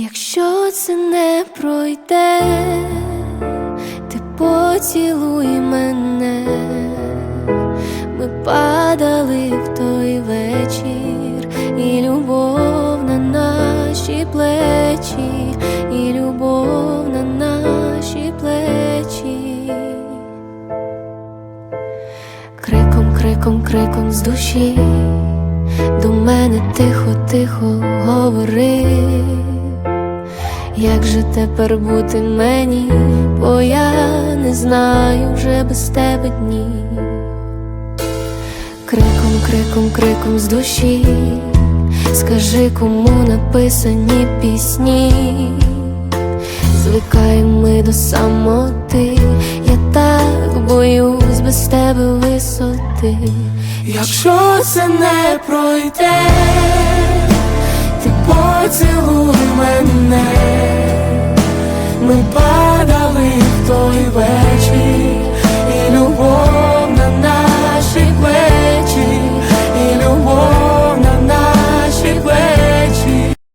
Якщо це не пройде, ти поцілуй мене, ми падали в той вечір, і любов на наші плечі, і любов на наші плечі. Криком, криком, криком з душі до мене тихо, тихо як же тепер бути мені, бо я не знаю вже без тебе дні. Криком, криком, криком з душі, скажи, кому написані пісні. Звикаємо ми до самоти, я так боюсь без тебе висоти. Якщо це не пройде, ми падали в той вечір,